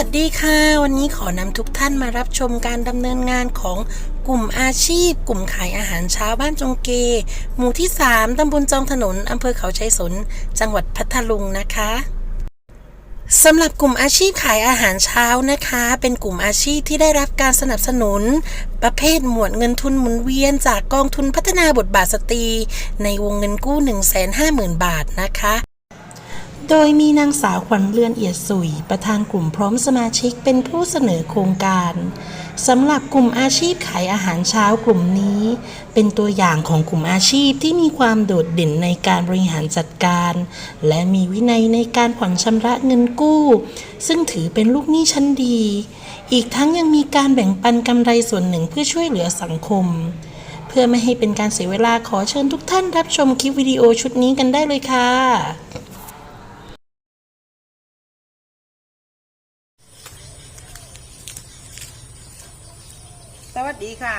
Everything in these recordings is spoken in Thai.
วัสดีค่ะ วันนี้ขอนำทุกท่านมารับชมการดำเนินงานของกลุ่มอาชีพ กลุ่มขายอาหารเช้าบ้านจงเก หมู่ที่ 3 ตำบลจองถนนอำเภอเขาชัยสน จังหวัดพัทลุงนะคะสำหรับกลุ่มอาชีพขายอาหารเช้านะคะ เป็นกลุ่มอาชีพที่ได้รับการสนับสนุน ประเภทหมวดเงินทุนหมุนเวียนจากกองทุนพัฒนาบทบาทสตรี ในวงเงินกู้ 150,000 บาทนะคะ โดยมีนางสาวขวัญเรือนเอียดสุย ประธานกลุ่มพร้อมสมาชิกเป็นผู้เสนอโครงการสำหรับกลุ่มอาชีพขายอาหารเช้ากลุ่มนี้ เป็นตัวอย่างของกลุ่มอาชีพที่มีความโดดเด่นในการบริหารจัดการ และมีวินัยในการผ่อนชำระเงินกู้ ซึ่งถือเป็นลูกหนี้ชั้นดี อีกทั้งยังมีการแบ่งปันกำไรส่วนหนึ่งเพื่อช่วยเหลือสังคม เพื่อไม่ให้เป็นการเสียเวลาขอเชิญทุกท่านรับชมคลิปวิดีโอชุดนี้กันได้เลยค่ะ สวัสดีค่ะ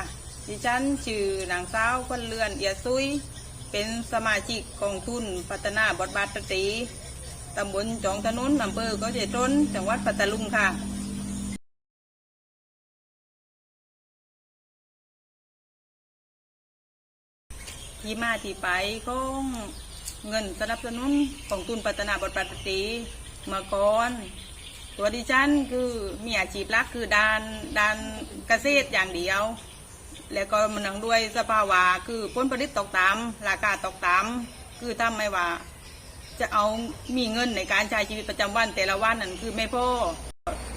ดิฉันชื่อนางสาวคนเรือนเอียซุย เป็นสมาชิกกองทุนพัฒนาบทบาทสตรีตำบลจองถนนอำเภอก็เจตนจังหวัดปัตตาลุงค่ะที่มาที่ไปของเงินสนับสนุนของทุนพัฒนาบทบาทสตรีมื่อก่อน ตัวดิฉันคือมีอาชีพหลักคือด้านด้านเกษตรอย่างเดียว แล้วก็มันนังด้วยสภาวะคือผลผลิตตกต่ำราคาตกต่ำคือทำไม่ว่า จะเอามีเงินในการใช้ชีวิตประจำวันแต่ละวันนั่นคือไม่พอ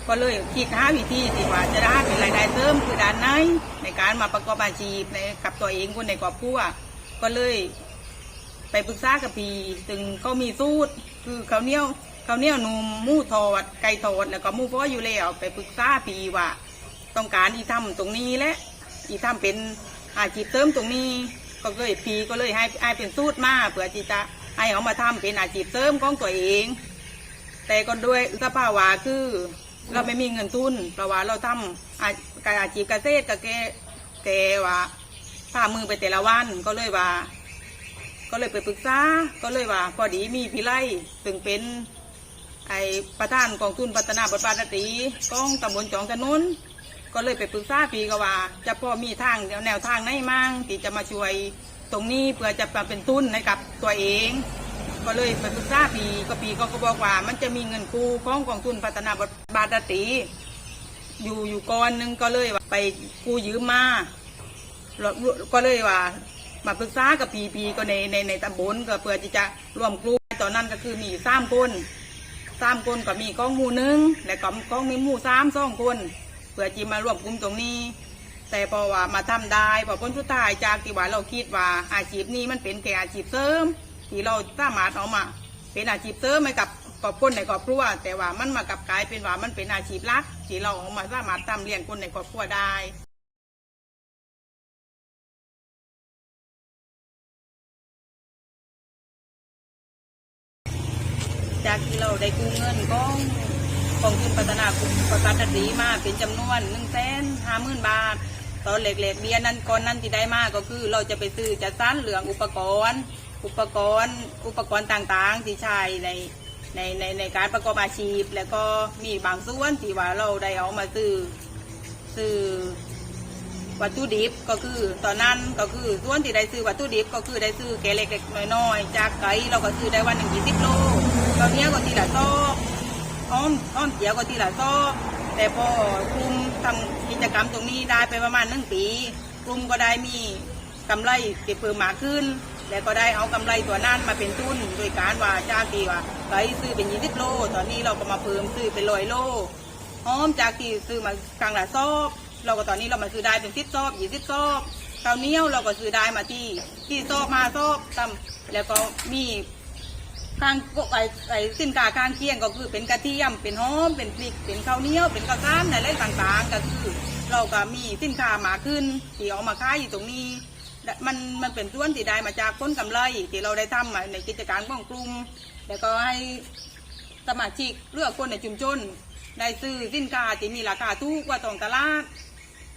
ก็เลยคิดหาวิธีที่ว่าจะได้เป็นรายได้เสริมคือด้านไหนในการมาประกอบอาชีพในกับตัวเองคนในครอบครัวก็เลย ไปปรึกษากับพี่ถึงเขามีสูตรคือเขาเนี้ย เขาวเหนี้ยวหนุ่มหมูทอดไก่ทอดแล้วก็หมูฟ้ออยู่แล้วไปปรึกษาพี่ว่า ต้องการอีทำตรงนี้และ อีทำเป็นอาชีพเสริมตรงนี้ ก็เลยพี่ก็เลยให้ให้เป็นสูตรมาเพื่อที่จะให้เอามาทำเป็นอาชีพเสริมของตัวเอง แต่ก็ด้วยสภาวะคือ เราไม่มีเงินทุนเพราะว่าเราทำอาการอาชีพเกษตรกับแกแกว่าผ่ามือไปแต่ละวันก็เลยว่า ก็เลยไปปรึกษาก็เลยว่าพอดีมีพี่ไล่ถึงเป็น ไอ้ประธานกองทุนพัฒนาบทบาทสตรีกองตำบลจองถนนก็เลยไปปรึกษาพีก็ว่า จะพอมีทางแนวทางไหนมั่งที่จะมาช่วยตรงนี้เพื่อจะมาเป็นทุนให้กับตัวเอง ก็เลยไปปรึกษาปีก็ปีก็ก็บอกว่า มันจะมีเงินกู้ของกองทุนพัฒนาบทบาทสตรีอยู่อยู่ก้อนนึงก็เลยว่าไปกู้ยืมมาก็เลยว่า มาปรึกษากับปีปีก็ในในในตำบลก็เพื่อที่จะร่วมกลุ่มตอนนั้นก็คือมีสามคน สามคนก็มีกองหมู่หนึ่งและก็กองมีหมู่สามสองคนเพื่อจีมาร่วมกลุ่มตรงนี้ แต่พอว่ามาทำได้พอพ้นสุดท้ายจากที่ว่าเราคิดว่าอาชีพนี้มันเป็นแค่อาชีพเสริมที่เราสามารถเอามา เป็นอาชีพเสริมให้กับครอบครัวในครอบครัวแต่ว่ามันมากับกลายเป็นว่ามันเป็นอาชีพหลักที่เราเอามาสามารถทำเลี้ยงคนในครอบครัวได้ ที่เราได้กู้เงินกองกองทุนพัฒนากลุ่มประกันดีมาเป็นจำนวนหนึ่งแสนห้าหมื่นบาทตอนเล็กๆเบียนั้นก่อนนั้นที่ได้มากก็คือเราจะไปซื้อจัดสรรเหลืองอุปกรณ์ อุปกรณ์ อุปกรณ์ต่างๆที่ใช้ในในในในการประกอบอาชีพ แล้วก็มีบางส่วนที่ว่าเราได้เอามาซื้อซื้อวัตถุดิบก็คือตอนนั้นก็คือส่วนที่ได้ซื้อวัตถุดิบก็คือได้ซื้อแกะเล็กๆน้อยๆจากไก่เราก็ซื้อได้วันหนึ่งยี่สิบโล ตอนนี้ยก็ทีละซอกอ้อมอ้อมเจียวก็ทีละซอกแต่พอกลุ่มทำกิจกรรมตรงนี้ได้ไปประมาณหนึ่งปีกลุ่มก็ได้มีกำไรเก็บเพิ่มมาขึ้น แล้วก็ได้เอากำไรตัวนั้นมาเป็นทุนโดยการว่าจากที่ว่าไก่ซื้อเป็นยี่สิบโล ตอนนี้เราก็มาเพิ่มซื้อเป็นร้อยโลหอมจากที่ซื้อมากลางละซอบเราก็ตอนนี้เรามาซื้อได้เป็นสิบซอบยี่สิบซอบข้าเนียวเราก็ซื้อได้มาที่ที่ซอบมาซอบตำแล้วก็มี ข้างก็ไอไอสินค้าข้างเคียงก็คือเป็นกระเทียมเป็นหอมเป็นพริกเป็นข้าวเหนียวเป็นข้าวสารอะไรต่างๆ ก็คือ เราก็มีสินค้ามาขึ้นที่เอามาขายอยู่ตรงนี้ มันมันเป็นส่วนที่ได้มาจากผลกำไรที่เราได้ทำมาในกิจการของกลุ่มแล้วก็ให้สมาชิกเลือกคนในชุมชนได้ซื้อสินค้าที่มีราคาถูกกว่าท้องตลาด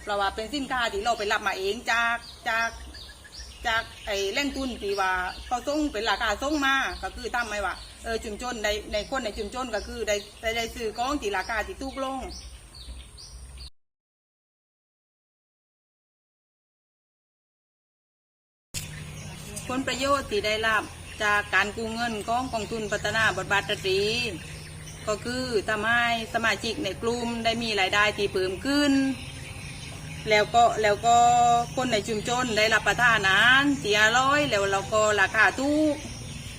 เพราะว่าเป็นสินค้าที่เราไปรับมาเองจากจาก จากไอ้แหล่งทุนที่ว่าเขาส่งเป็นราคาส่งมาก็คือทำให้ว่าเออชุมชนในในคนในชุมชนก็คือได้ได้ได้ซื้อของที่ราคาที่ถูกลงผลประโยชน์ที่ได้รับจากการกู้เงินของกองทุนพัฒนาบทบาทสตรี ก็คือทำให้สมาชิกในกลุ่มได้มีรายได้ที่เพิ่มขึ้น แล้วก็แล้วก็คนในชุมชนได้รับประทานอาหารเสียร้อยแล้วเราก็ราคาถูก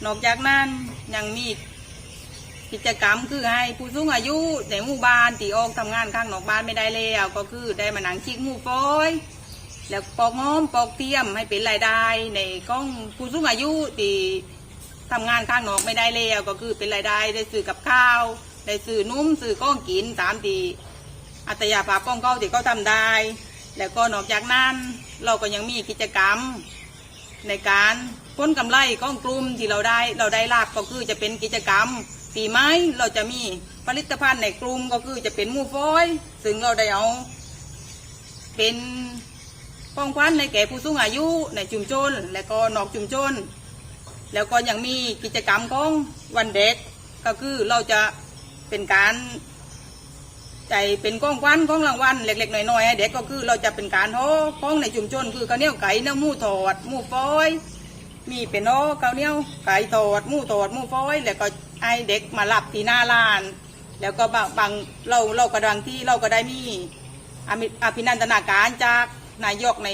นอกจากนั้นยังมีกิจกรรมคือให้ผู้สูงอายุในหมู่บ้านที่ออกทำงานข้างนอกบ้านไม่ได้แล้วก็คือได้มานั่งชิกหมู่ฟอยแล้วปอกง้อมปอกเทียมให้เป็นรายได้ในกล้องผู้สูงอายุที่ทำงานข้างนอกไม่ได้แล้วก็คือเป็นรายได้ได้ซื้อกับข้าว ได้ซื้อนุ่มซื้อก้องกินตามที่อัตยาภาพของเขาที่เขาทำได้ แล้วก็นอกจากนั้นเราก็ยังมีกิจกรรมในการพ้นกำไรของกลุ่มที่เราได้เราได้รับก็คือจะเป็นกิจกรรมปีไม้เราจะมีผลิตภัณฑ์ในกลุ่มก็คือจะเป็นมูฟอยซึ่งเราได้เอาเป็นป้องควันในแก่ผู้สูงอายุในชุมชน และก็นอกชุมชน แล้วก็ยังมีกิจกรรมของวันเด็กก็คือเราจะเป็นการ ใจเป็นก้องควันของรางวัลเล็กๆน้อยๆให้เด็กก็คือเราจะเป็นการห่อของในชุมชนคือข้าวเหนียวไก่เนื้อหมูทอดหมูฟอย มีเป็นห่อข้าวเหนียวไก่ทอดหมูทอดหมูฟอย แล้วก็ให้เด็กมารับที่หน้าร้าน แล้วก็บางบางเราเรากระดังที่เราก็ได้มีอภิอนันทนาการจากนายกใน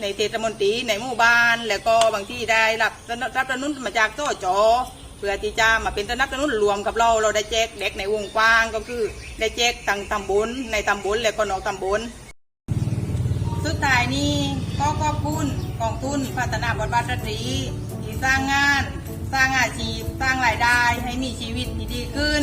ในเทศมนตรีในหมู่บ้าน แล้วก็บางที่ได้รับรับสนุนมาจากโตจอ เพื่อที่จะมาเป็นสนับสนุนรวมกับเราเราได้แจกเด็กในวงกว้างก็คือ ได้แจกต่างตำบลในตำบลและก็นอกตำบลสุดท้ายนี้ก็ขอบคุณกองทุนพัฒนาบทบาทสตรีที่สร้างงาน สร้างอาชีพ สร้างรายได้ให้มีชีวิตที่ดีขึ้น